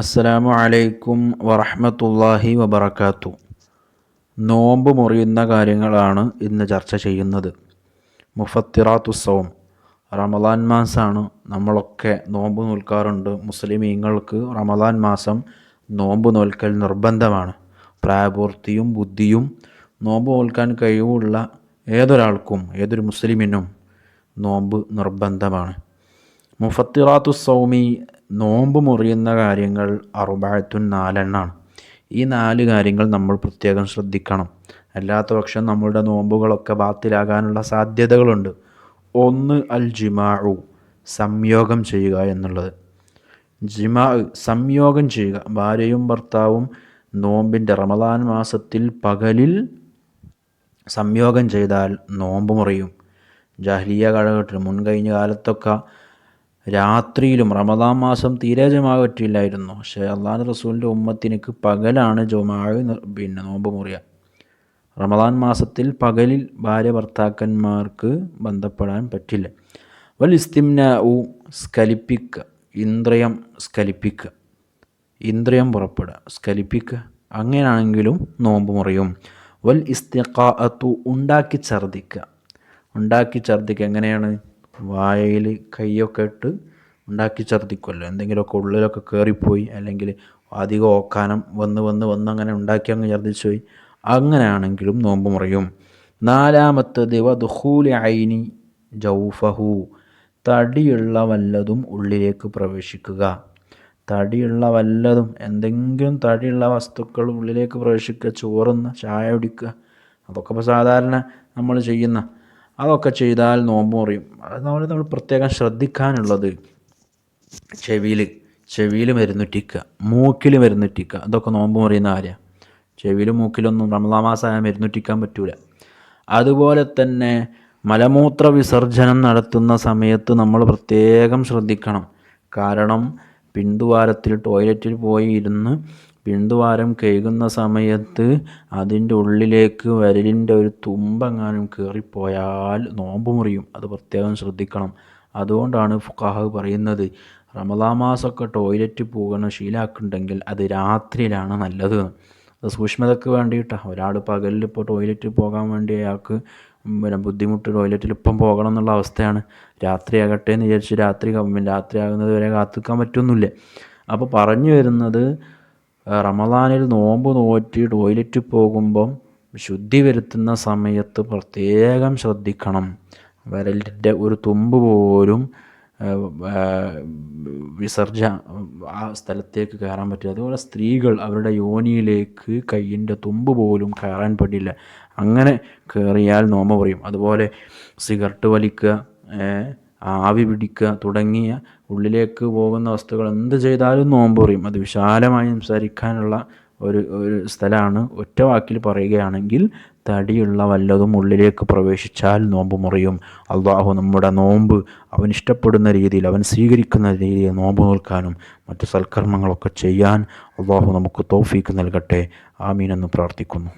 അസ്സലാമു അലൈക്കും വറഹമത്തല്ലാഹി വബർക്കാത്തു നോമ്പ് മുറിയുന്ന കാര്യങ്ങളാണ് ഇന്ന് ചർച്ച ചെയ്യുന്നത്. മുഫത്തിറാത്തുസവും റമദാൻ മാസമാണ് നമ്മളൊക്കെ നോമ്പ് നോൽക്കാറുണ്ട്. മുസ്ലിമീങ്ങൾക്ക് റമദാൻ മാസം നോമ്പ് നോൽക്കൽ നിർബന്ധമാണ്. പ്രായപൂർത്തിയും ബുദ്ധിയും നോമ്പ് നോൽക്കാൻ കഴിവുള്ള ഏതൊരാൾക്കും ഏതൊരു മുസ്ലിമിനും നോമ്പ് നിർബന്ധമാണ്. മുഫത്തിറാത്തു സൗമി നോമ്പ് മുറിയുന്ന കാര്യങ്ങൾ അറുബായത്തുൻ നാലെണ്ണാണ്. ഈ നാല് കാര്യങ്ങൾ നമ്മൾ പ്രത്യേകം ശ്രദ്ധിക്കണം. അല്ലാത്ത പക്ഷം നമ്മളുടെ നോമ്പുകളൊക്കെ ബാത്തിലാകാനുള്ള സാധ്യതകളുണ്ട്. ഒന്ന് അൽ ജിമാഉ സംയോഗം ചെയ്യുക എന്നുള്ളത്. ജിമാ സംയോഗം ചെയ്യുക. ഭാര്യയും ഭർത്താവും നോമ്പിന്റെ റമദാൻ മാസത്തിൽ പകലിൽ സംയോഗം ചെയ്താൽ നോമ്പ് മുറിയും. ജാഹ്ലിയ കാലഘട്ടത്തിൽ മുൻകഴിഞ്ഞ കാലത്തൊക്കെ രാത്രിയിലും റമദാൻ മാസം തീരെ ജമാ പക്ഷേ അള്ളാഹ് റസൂലിന്റെ ഉമ്മത്തിനക്ക് പകലാണ് ജുമാഴ് പിന്നെ നോമ്പ് മുറിയ. റമദാൻ മാസത്തിൽ പകലിൽ ഭാര്യ ഭർത്താക്കന്മാർക്ക് ബന്ധപ്പെടാൻ പറ്റില്ല. വൽ ഇസ്തിംന ഊ സ്കലിപ്പിക്കുക ഇന്ദ്രിയം സ്കലിപ്പിക്കുക ഇന്ദ്രിയം പുറപ്പെടുക സ്കലിപ്പിക്കുക അങ്ങനെയാണെങ്കിലും നോമ്പ് മുറിയും. വൽ ഇസ്തിഖാഅത്തു ഉണ്ടാക്കി ഛർദിക്കുക ഉണ്ടാക്കി ഛർദിക്കുക എങ്ങനെയാണ്? വായയിൽ കൈയൊക്കെ ഇട്ട് ഉണ്ടാക്കി ഛർദ്ദിക്കുമല്ലോ എന്തെങ്കിലുമൊക്കെ ഉള്ളിലൊക്കെ കയറിപ്പോയി അല്ലെങ്കിൽ അധികം ഓക്കാനം വന്ന് വന്ന് വന്ന് അങ്ങനെ ഉണ്ടാക്കി അങ്ങ് ഛർദ്ദിച്ചു പോയി. അങ്ങനെയാണെങ്കിലും നോമ്പ് മുറിയും. നാലാമത്തത് വധുഹൂലി ഐനി ജൗഫഹു. തടിയുള്ള വല്ലതും ഉള്ളിലേക്ക് പ്രവേശിക്കുക. തടിയുള്ള വല്ലതും എന്തെങ്കിലും തടിയുള്ള വസ്തുക്കൾ ഉള്ളിലേക്ക് പ്രവേശിക്കുക. ചോറുന്ന ചായ കുടിക്കുക. അതൊക്കെ ഇപ്പോൾ സാധാരണ നമ്മൾ ചെയ്യുന്ന. അതൊക്കെ ചെയ്താൽ നോമ്പ് മുറിയും. അത് നമ്മൾ നമ്മൾ പ്രത്യേകം ശ്രദ്ധിക്കാനുള്ളത്. ചെവിയിൽ ചെവിയിൽ മരുന്നുറ്റിക്കുക മൂക്കിൽ മരുന്നുറ്റിക്കുക അതൊക്കെ നോമ്പ് മുറിയുന്ന കാര്യമാണ് ചെവിയിലും മൂക്കിലൊന്നും റമദാ മാസമായ മരുന്നുറ്റിക്കാൻ പറ്റൂല. അതുപോലെ തന്നെ മലമൂത്ര വിസർജനം നടത്തുന്ന സമയത്ത് നമ്മൾ പ്രത്യേകം ശ്രദ്ധിക്കണം. കാരണം പിന്തുവാരത്തിൽ ടോയ്ലറ്റിൽ പോയി ഇരുന്ന് പിന്തുവാരം കഴുകുന്ന സമയത്ത് അതിന്റെ ഉള്ളിലേക്ക് വരലിന്റെ ഒരു തുമ്പെങ്ങാനും കയറിപ്പോയാൽ നോമ്പ് മുറിയും. അത് പ്രത്യേകം ശ്രദ്ധിക്കണം. അതുകൊണ്ടാണ് ഫുക്കാഹ് പറയുന്നത്. റമദാ മാസമൊക്കെ ടോയ്ലറ്റ് പോകണ ശീലാക്കുന്നുണ്ടെങ്കിൽ അത് രാത്രിയിലാണ് നല്ലത്. അത് സൂക്ഷ്മതയ്ക്ക് വേണ്ടിയിട്ടാണ് ഒരാൾ പകലിൽ ഇപ്പോൾ ടോയ്ലറ്റിൽ പോകാൻ വേണ്ടി അയാൾക്ക് പിന്നെ ബുദ്ധിമുട്ട് ടോയ്ലറ്റിൽ ഇപ്പം പോകണം എന്നുള്ള അവസ്ഥയാണ്. രാത്രിയാകട്ടെ എന്ന് വിചാരിച്ച് രാത്രി രാത്രിയാകുന്നത് വരെ കാത്തിക്കാൻ പറ്റുന്നില്ല. അപ്പോൾ പറഞ്ഞു വരുന്നത് റമദാനിൽ നോമ്പ് നോറ്റി ടോയ്ലറ്റിൽ പോകുമ്പം ശുദ്ധി വരുത്തുന്ന സമയത്ത് പ്രത്യേകം ശ്രദ്ധിക്കണം. വിരലിന്റെ ഒരു തുമ്പ് പോലും വിസർജ ആ സ്ഥലത്തേക്ക് കയറാൻ പറ്റില്ല. അതുപോലെ സ്ത്രീകൾ അവരുടെ യോനിയിലേക്ക് കയ്യിന്റെ തുമ്പ് പോലും കയറാൻ പറ്റില്ല. അങ്ങനെ കയറിയാൽ നോമ പറയും. അതുപോലെ സിഗരറ്റ് വലിക്കുക ആവി പിടിക്കുക തുടങ്ങിയ ഉള്ളിലേക്ക് പോകുന്ന വസ്തുക്കൾ എന്ത് ചെയ്താലും നോമ്പ് പറയും. അത് വിശാലമായി സംസാരിക്കാനുള്ള ഒരു ഒരു സ്ഥലമാണ്. ഒറ്റ വാക്കിൽ പറയുകയാണെങ്കിൽ തടിയുള്ള വല്ലതും ഉള്ളിലേക്ക് പ്രവേശിച്ചാൽ നോമ്പ് മുറിയും. അള്ളാഹു നമ്മുടെ നോമ്പ് അവൻ ഇഷ്ടപ്പെടുന്ന രീതിയിൽ അവൻ സ്വീകരിക്കുന്ന രീതിയിൽ നോമ്പ് നോൽക്കാനും മറ്റ് സൽക്കർമ്മങ്ങളൊക്കെ ചെയ്യാൻ അള്ളാഹു നമുക്ക് തോഫീക്ക് നൽകട്ടെ. ആമീൻ എന്ന് പ്രാർത്ഥിക്കുന്നു.